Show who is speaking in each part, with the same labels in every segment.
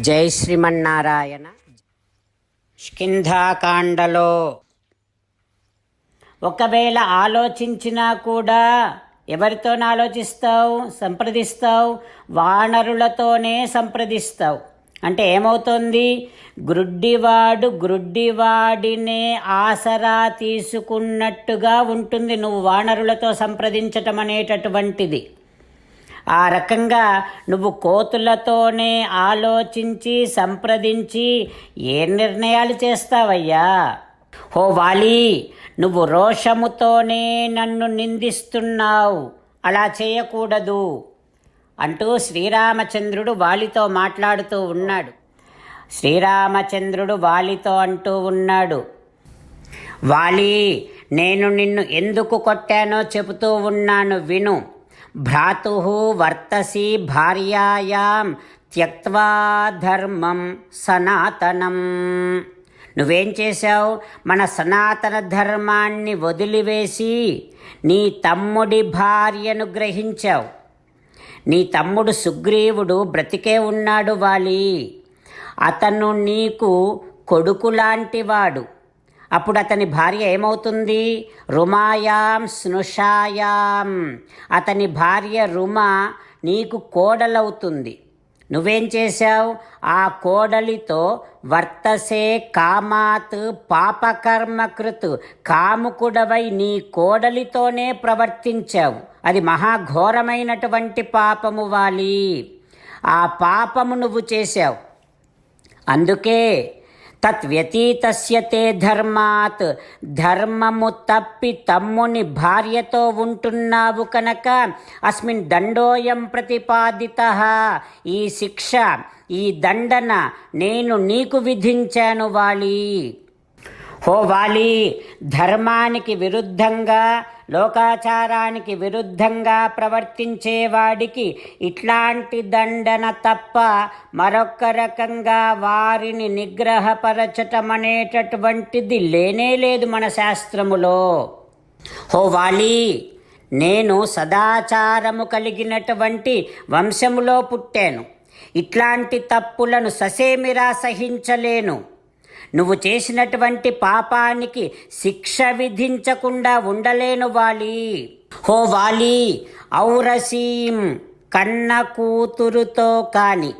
Speaker 1: జై శ్రీమన్నారాయణ. స్కింధాకాండలో ఒకవేళ ఆలోచించినా కూడా ఎవరితో ఆలోచిస్తావు? సంప్రదిస్తావు? వానరులతోనే సంప్రదిస్తావు. అంటే ఏమవుతుంది? గ్రుడ్డివాడు గ్రుడ్డివాడినే ఆసరా తీసుకున్నట్టుగా ఉంటుంది. నువ్వు వానరులతో సంప్రదించటం అనేటటువంటిది ఆ రకంగా నువ్వు కోతులతోనే ఆలోచించి సంప్రదించి ఏ నిర్ణయాలు చేస్తావయ్యా? ఓ వాలి నువ్వు రోషముతోనే నన్ను నిందిస్తున్నావు. అలా చేయకూడదు అంటూ శ్రీరామచంద్రుడు వాలితో మాట్లాడుతూ ఉన్నాడు. శ్రీరామచంద్రుడు వాలితో అంటూ ఉన్నాడు. వాలి నేను నిన్ను ఎందుకు కొట్టానో చెబుతూ ఉన్నాను విను. భ్రాతు వర్తసి భార్యాయాం త్యక్వా ధర్మం సనాతనం నువ్వేం చేశావు? మన సనాతన ధర్మాన్ని వదిలివేసి నీ తమ్ముడి భార్యను గ్రహించావు. నీ తమ్ముడు సుగ్రీవుడు బ్రతికే ఉన్నాడు వాలి. అతను నీకు కొడుకు లాంటివాడు అప్పుడు అతని భార్య ఏమవుతుంది? రుమాయాం స్నుషాయాం. అతని భార్య రుమ నీకు కోడలవుతుంది. నువ్వేం చేశావు? ఆ కోడలితో వర్తసే కామాత్ పాపకర్మకృత్ కాముకుడవై నీ కోడలితోనే ప్రవర్తించావు. అది మహాఘోరమైనటువంటి పాపము వాలి. ఆ పాపము నువ్వు చేశావు. అందుకే తత్వ్యతీతస్య తే ధర్మాత్. ధర్మము తప్పి తమ్ముని భార్యతో ఉంటున్నావు కనుక అస్మిన్ దండోయం ప్రతిపాదిత. ఈ శిక్ష ఈ దండన నేను నీకు విధించాను వాలి. హో వాలి ధర్మానికి విరుద్ధంగా లోకాచారానికి విరుద్ధంగా ప్రవర్తించేవాడికి ఇట్లాంటి దండన తప్ప మరొక రకంగా వారిని నిగ్రహపరచటం అనేటటువంటిది లేనే లేదు మన శాస్త్రములో. హోవాలి నేను సదాచారము కలిగినటువంటి వంశములో పుట్టాను. ఇట్లాంటి తప్పులను ససేమిరా సహించలేను. నువ్వు చేసినటువంటి పాపానికి శిక్ష విధించకుండా ఉండలేను వాలి. హో వాలి ఔరసీం కన్న కూతురుతో కాని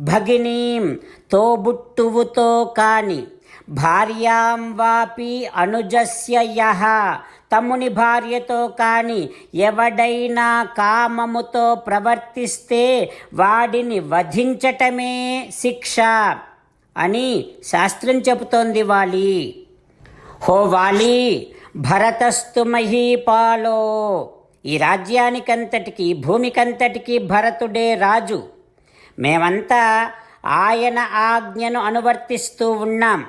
Speaker 1: భగినీం తోబుట్టువుతో కాని భార్యాం వాపి అనుజస్య యహ తమ్ముని భార్యతో కాని ఎవడైనా కామముతో ప్రవర్తిస్తే వాడిని వధించటమే శిక్ష. అని శాస్త్రం చెబుతోంది వాలి. హో వాలి భరతస్తు మహీపాలో. ఈ రాజ్యానికంతటికి భూమికంతటికి భరతుడే రాజు. మేమంతా ఆయన ఆజ్ఞను అనువర్తిస్తూ ఉన్నాం.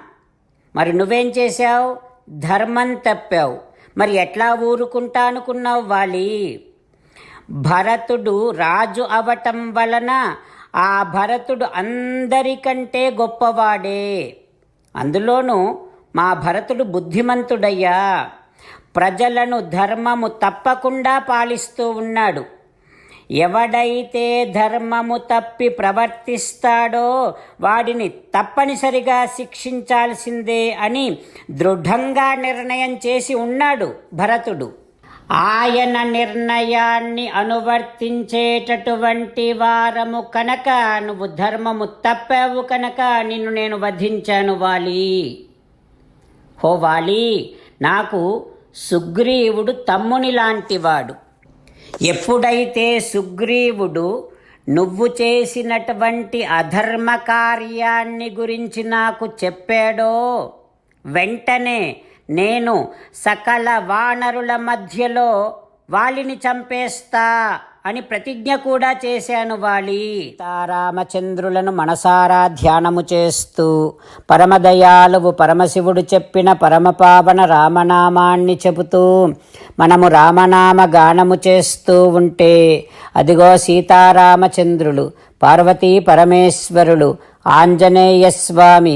Speaker 1: మరి నువ్వేం చేశావు? ధర్మం తప్పావు. మరి ఎట్లా ఊరుకుంటా అనుకున్నావు వాలి? భరతుడు రాజు అవటం వలన ఆ భరతుడు అందరికంటే గొప్పవాడే. అందులోనూ మా భరతుడు బుద్ధిమంతుడయ్యా. ప్రజలను ధర్మము తప్పకుండా పాలిస్తూ ఉన్నాడు. ఎవడైతే ధర్మము తప్పి ప్రవర్తిస్తాడో వాడిని తప్పనిసరిగా శిక్షించాల్సిందే అని దృఢంగా నిర్ణయం చేసి ఉన్నాడు భరతుడు. ఆయన నిర్ణయాన్ని అనువర్తించేటటువంటి వారము కనుక నువ్వు ధర్మము తప్పావు కనుక నిన్ను నేను వధించాను వాలి. హో వాలి నాకు సుగ్రీవుడు తమ్ముని లాంటివాడు. ఎప్పుడైతే సుగ్రీవుడు నువ్వు చేసినటువంటి అధర్మ కార్యాన్ని గురించి నాకు చెప్పాడో వెంటనే నేను సకల వానరుల మధ్యలో వాలిని చంపేస్తా అని ప్రతిజ్ఞ కూడా చేశాను వాలి. తారామచంద్రులను మనసారా ధ్యానము చేస్తూ పరమదయాలువు పరమశివుడు చెప్పిన పరమపావన రామనామాన్ని చెబుతూ మనము రామనామ గానము చేస్తూ ఉంటే అదిగో సీతారామచంద్రులు పార్వతీ పరమేశ్వరులు ఆంజనేయ స్వామి